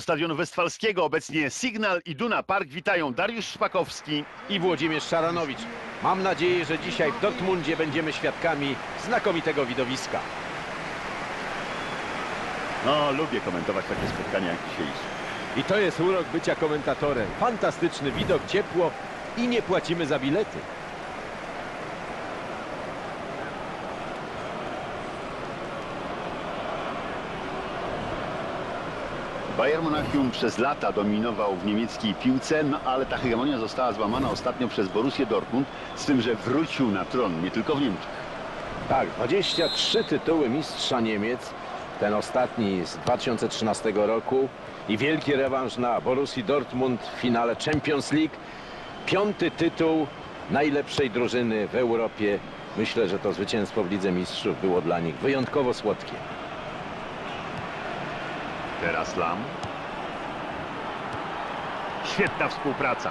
Stadionu Westfalskiego. Obecnie Signal i Duna Park witają Dariusz Szpakowski. i Włodzimierz Szaranowicz. Mam nadzieję, że dzisiaj w Dortmundzie będziemy świadkami znakomitego widowiska. No, lubię komentować takie spotkania jak dzisiejsze. I to jest urok bycia komentatorem. Fantastyczny widok, ciepło i nie płacimy za bilety. Bayern Monachium przez lata dominował w niemieckiej piłce, no ale ta hegemonia została złamana ostatnio przez Borussię Dortmund, z tym, że wrócił na tron nie tylko w Niemczech. Tak, 23 tytuły mistrza Niemiec, ten ostatni z 2013 roku i wielki rewanż na Borussii Dortmund w finale Champions League. Piąty tytuł najlepszej drużyny w Europie. Myślę, że to zwycięstwo w Lidze Mistrzów było dla nich wyjątkowo słodkie. Teraz Lam. Świetna współpraca.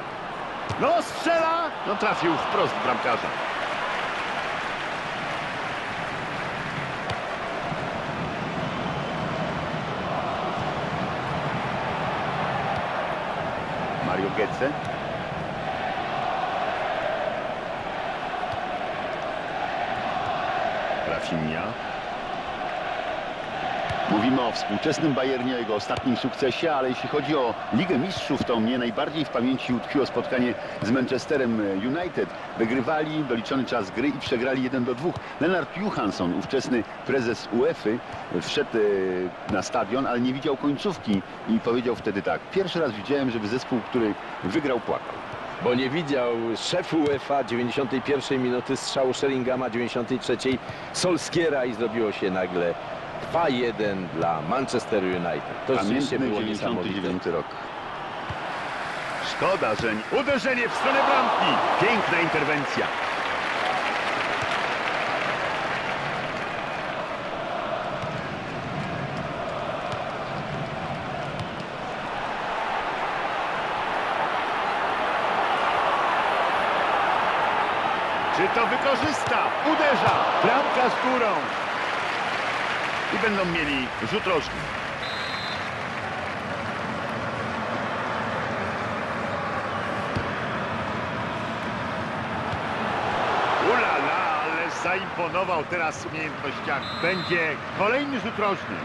No, strzela! No, trafił wprost bramkarza. Mario Götze. Rafinha. Mówimy o współczesnym Bayernie, o jego ostatnim sukcesie, ale jeśli chodzi o Ligę Mistrzów, to mnie najbardziej w pamięci utkwiło spotkanie z Manchesterem United. Wygrywali doliczony czas gry i przegrali 1 do 2. Lennart Johansson, ówczesny prezes UEFA, wszedł e, na stadion, ale nie widział końcówki i powiedział wtedy tak. Pierwszy raz widziałem, żeby zespół, który wygrał, płakał. bo nie widział szef UEFA 91 minuty strzału Sheringama 93 Solskiera i zrobiło się nagle 2-1 dla Manchester United. To rzeczywiście było niesamowite. 99 rok. Szkoda, że nie... Uderzenie w stronę bramki. Piękna interwencja. Czy to wykorzysta? Uderza. Bramka z górą. I będą mieli rzut rożny. Ulala, ale zaimponował teraz umiejętnościami. Będzie kolejny rzut rożny.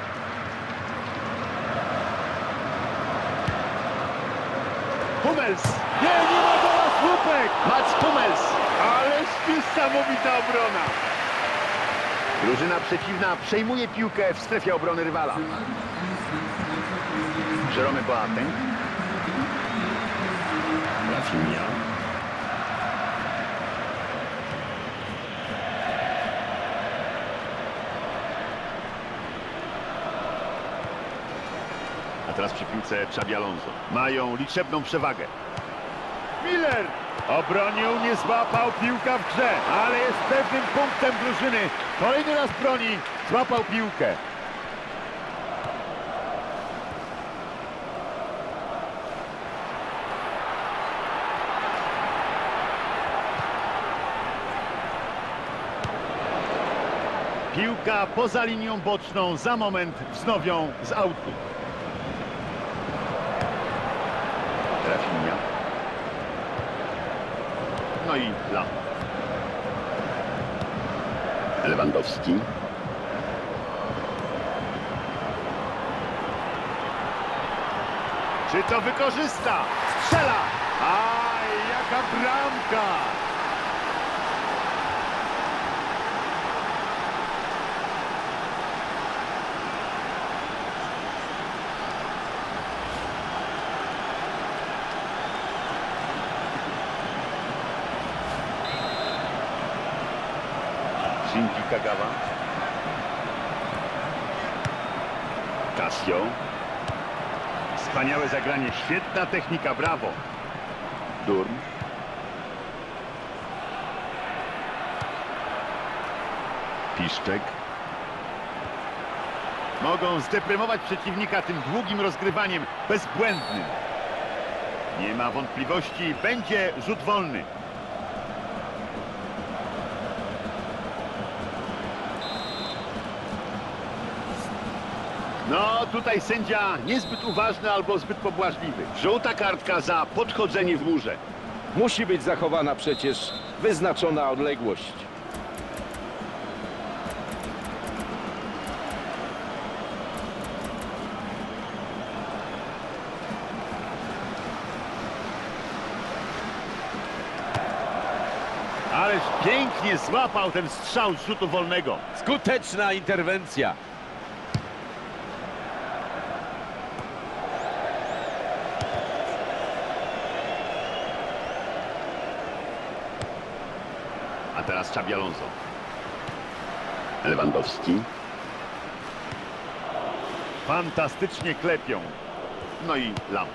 Hummels. Nie, nie ma gola słupek. Mats Hummels. Ależ niesamowita obrona. Drużyna przeciwna przejmuje piłkę w strefie obrony rywala. Jerome Boateng. Rafinha. A teraz przy piłce Xabi Alonso. Mają liczebną przewagę. Miller obronił, nie złapał piłka w grze, ale jest pewnym punktem drużyny. Kolejny raz broni, złapał piłkę. Piłka poza linią boczną, za moment wznowią z autu. Rafinha. No i Lam. Lewandowski. Czy to wykorzysta? Strzela! Aj, jaka bramka! Shinji Kagawa. Casio. Wspaniałe zagranie, świetna technika, brawo. Durm. Piszczek. Mogą zdeprymować przeciwnika tym długim rozgrywaniem, bezbłędnym. Nie ma wątpliwości, będzie rzut wolny. No, tutaj sędzia niezbyt uważny albo zbyt pobłażliwy. Żółta kartka za podchodzenie w murze. Musi być zachowana przecież wyznaczona odległość. Ależ pięknie złapał ten strzał z rzutu wolnego. Skuteczna interwencja. Teraz Xabi Alonso. Lewandowski. Fantastycznie klepią. No i Lam.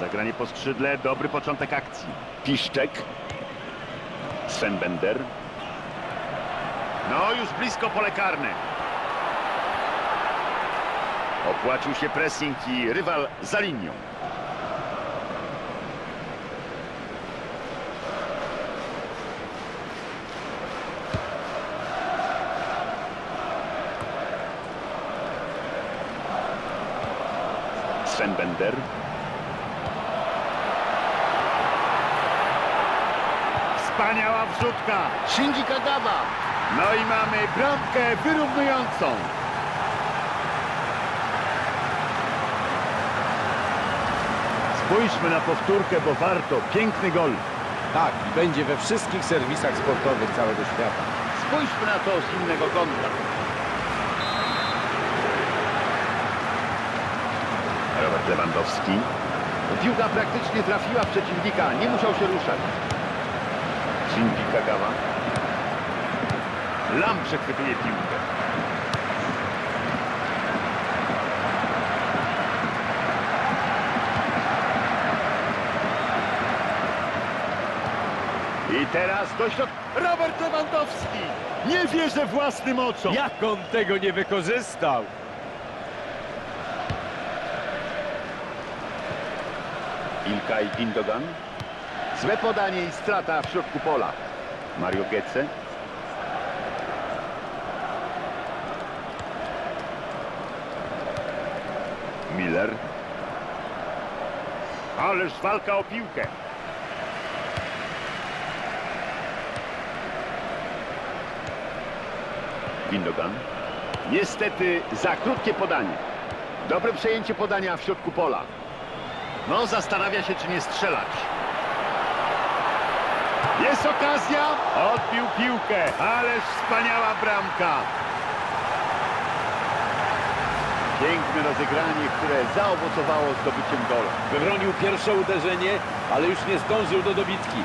Zagranie po skrzydle, dobry początek akcji. Piszczek. Sven Bender. No już blisko pole karne. Opłacił się pressing i rywal za linią. Sven Bender. Wspaniała wrzutka. Shinji Kagawa. No i mamy bramkę wyrównującą. Spójrzmy na powtórkę, bo warto. Piękny gol. Tak, i będzie we wszystkich serwisach sportowych całego świata. Spójrzmy na to z innego kąta. Robert Lewandowski. Piłka praktycznie trafiła przeciwnika, nie musiał się ruszać. Shinji Kagawa. Lam przechwytuje piłkę. I teraz do środka. Robert Lewandowski! Nie wierzę własnym oczom. Jak on tego nie wykorzystał? Ilkay Gindogan. Złe podanie i strata w środku pola. Mario Götze. Miller. Ależ walka o piłkę. Gindogan. Niestety za krótkie podanie. Dobre przejęcie podania w środku pola. No, zastanawia się, czy nie strzelać. Jest okazja. Odbił piłkę. Ależ wspaniała bramka. Piękne rozegranie, które zaowocowało zdobyciem gola. Wybronił pierwsze uderzenie, ale już nie zdążył do dobitki.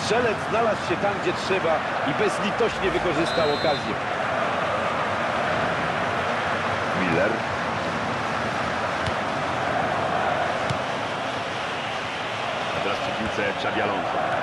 Strzelec znalazł się tam, gdzie trzeba i bezlitośnie wykorzystał okazję. Miller. Xabi Alonso.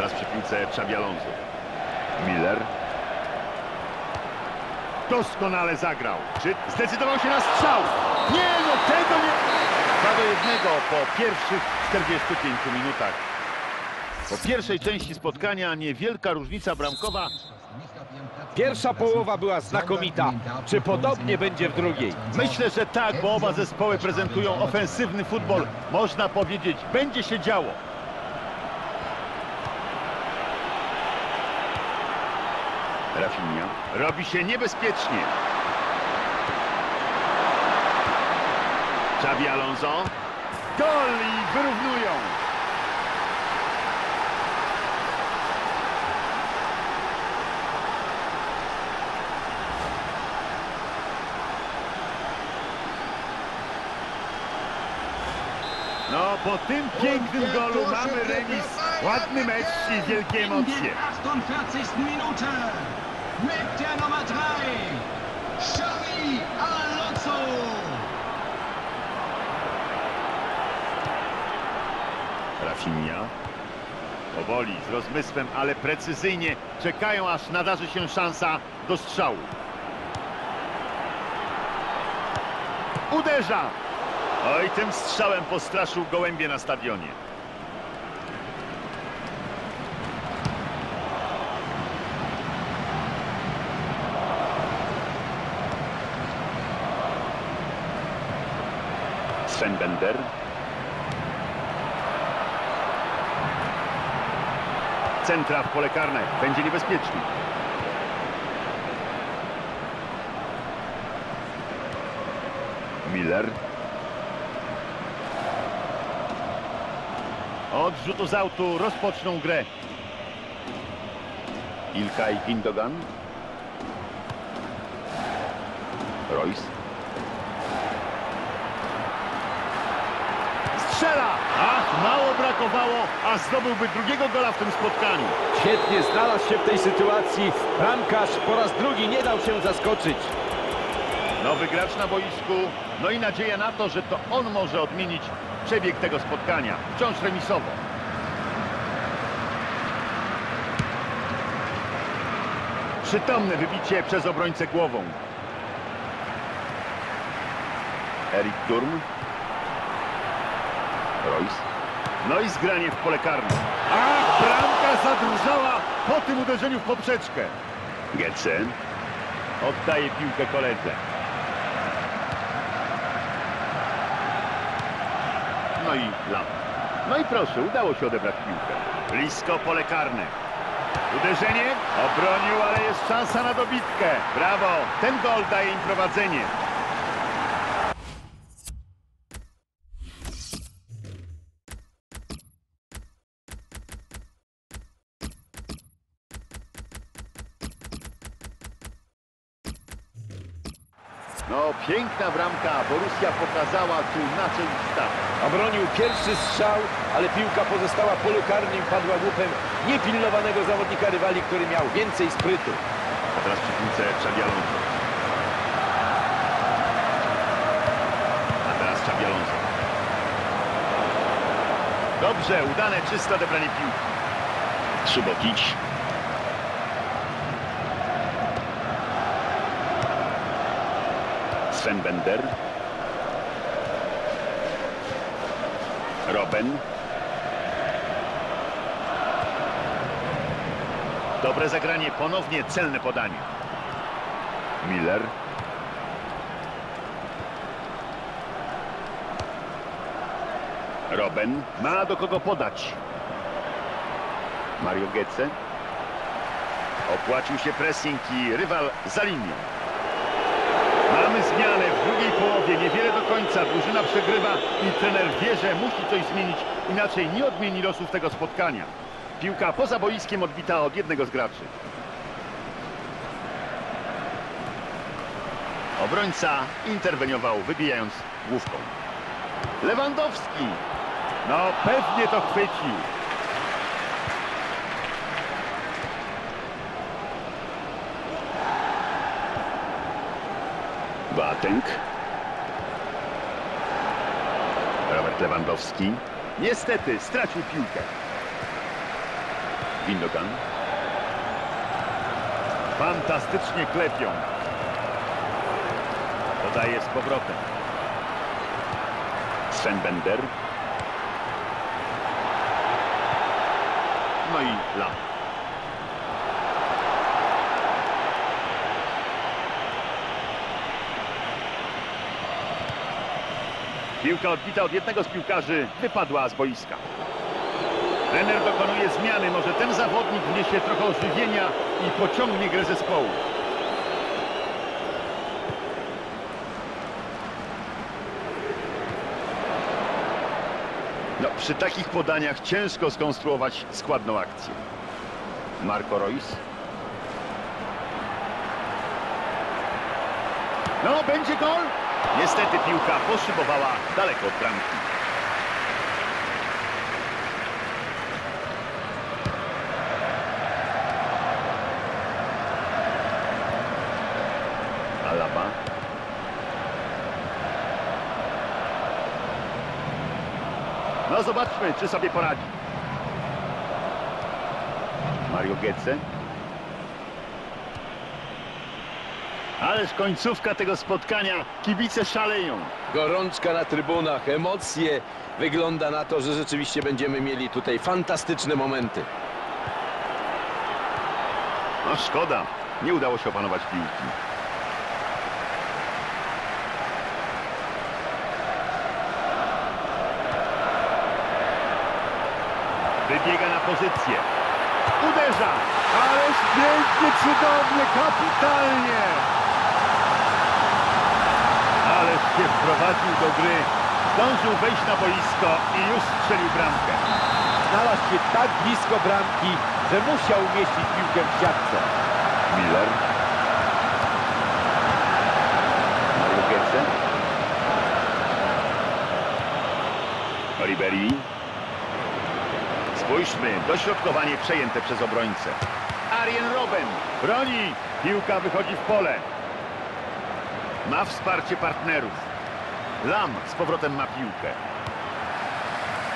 Teraz przy piłce Xabi Alonso. Miller. Doskonale zagrał. Czy zdecydował się na strzał? Nie, no tego nie... 2 do 1 po pierwszych 45 minutach. Po pierwszej części spotkania niewielka różnica bramkowa. Pierwsza połowa była znakomita. Czy podobnie będzie w drugiej? Myślę, że tak, bo oba zespoły prezentują ofensywny futbol. Można powiedzieć, będzie się działo. Rafinha. Robi się niebezpiecznie. Xabi Alonso. Gol i wyrównują. No, po tym pięknym golu mamy remis. Ładny mecz i wielkie emocje mit der Nummer 3, Xavi Alonso. Rafinha. Powoli, z rozmysłem, ale precyzyjnie czekają, aż nadarzy się szansa do strzału. Uderza! Oj, tym strzałem postraszył gołębie na stadionie. Sven Bender. Centra w pole karne. Będzie niebezpiecznie. Miller. Od rzutu z autu rozpoczną grę. Ilkay Gindogan. Royce. Strzela! Ach, mało brakowało, a zdobyłby drugiego gola w tym spotkaniu. Świetnie znalazł się w tej sytuacji. Bramkarz po raz drugi nie dał się zaskoczyć. Nowy gracz na boisku, no i nadzieja na to, że to on może odmienić przebieg tego spotkania. Wciąż remisowo. Przytomne wybicie przez obrońcę głową. Erik Durm. Royce. No i zgranie w pole karne. A bramka zadrżała po tym uderzeniu w poprzeczkę. Getsen. Oddaje piłkę koledze. No i Lam. No i proszę, udało się odebrać piłkę. Blisko pole karne. Uderzenie. Obronił, ale jest szansa na dobitkę. Brawo. Ten gol daje im prowadzenie. No, piękna bramka. Borussia pokazała tu na ich stać. Obronił pierwszy strzał, ale piłka pozostała polu karnym, padła łupem niepilnowanego zawodnika rywali, który miał więcej sprytu. A teraz przy piłce Xabi Alonso. A teraz Xabi Alonso. Dobrze, udane, czyste odebranie piłki. Subotić. Sven Bender. Robben. Dobre zagranie, ponownie celne podanie. Miller. Robben ma do kogo podać. Mario Götze. Opłacił się pressing i rywal za linią. Mamy zmianę w drugiej połowie, niewiele do końca. Drużyna przegrywa i trener wie, że musi coś zmienić, inaczej nie odmieni losów tego spotkania. Piłka poza boiskiem odbita od jednego z graczy. Obrońca interweniował, wybijając główką. Lewandowski. No pewnie to chwycił. Boateng. Robert Lewandowski. Niestety stracił piłkę. Windogan. Fantastycznie klepią. Podaje z powrotem. Sven Bender. No i Lam. Piłka odbita od jednego z piłkarzy wypadła z boiska. Trener dokonuje zmiany. Może ten zawodnik wniesie trochę ożywienia i pociągnie grę zespołu. No, przy takich podaniach ciężko skonstruować składną akcję. Marco Reus. No, będzie gol. Niestety piłka poszybowała daleko od bramki. Alaba. No zobaczmy, czy sobie poradzi. Mario Götze. Ależ końcówka tego spotkania. Kibice szaleją. Gorączka na trybunach, emocje. Wygląda na to, że rzeczywiście będziemy mieli tutaj fantastyczne momenty. No szkoda. Nie udało się opanować piłki. Wybiega na pozycję. Uderza. Ależ pięknie, cudownie, kapitalnie. Wprowadził do gry. Zdążył wejść na boisko i już strzelił bramkę. Znalazł się tak blisko bramki, że musiał umieścić piłkę w siatce. Miller. Mario. Ribery. Spójrzmy, dośrodkowanie przejęte przez obrońcę. Arjen Robben broni. Piłka wychodzi w pole. Ma wsparcie partnerów. Lam z powrotem ma piłkę.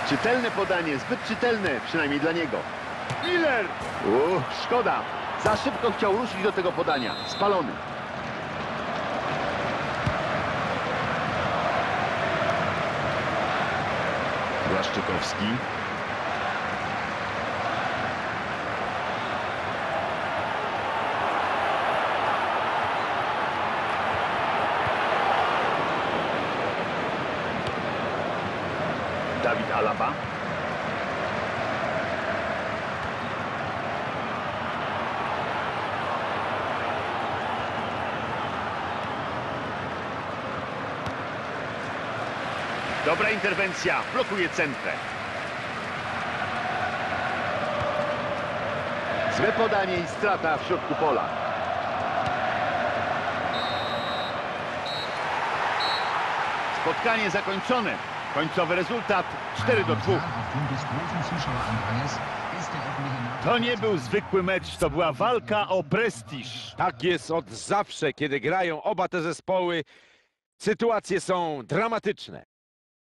Czytelne podanie, zbyt czytelne, przynajmniej dla niego. Miller! Uff, szkoda. Za szybko chciał ruszyć do tego podania. Spalony. Błaszczykowski. Dawid Alaba. Dobra interwencja, blokuje centrę. Złe podanie i strata w środku pola. Spotkanie zakończone. Końcowy rezultat 4 do 2. Aufgrund des großen Zuschauerandrang ist der öffentliche Nahverkehr To nie był zwykły mecz, to była walka o prestiż. Tak jest od zawsze, kiedy grają oba te zespoły. Sytuacje są dramatyczne.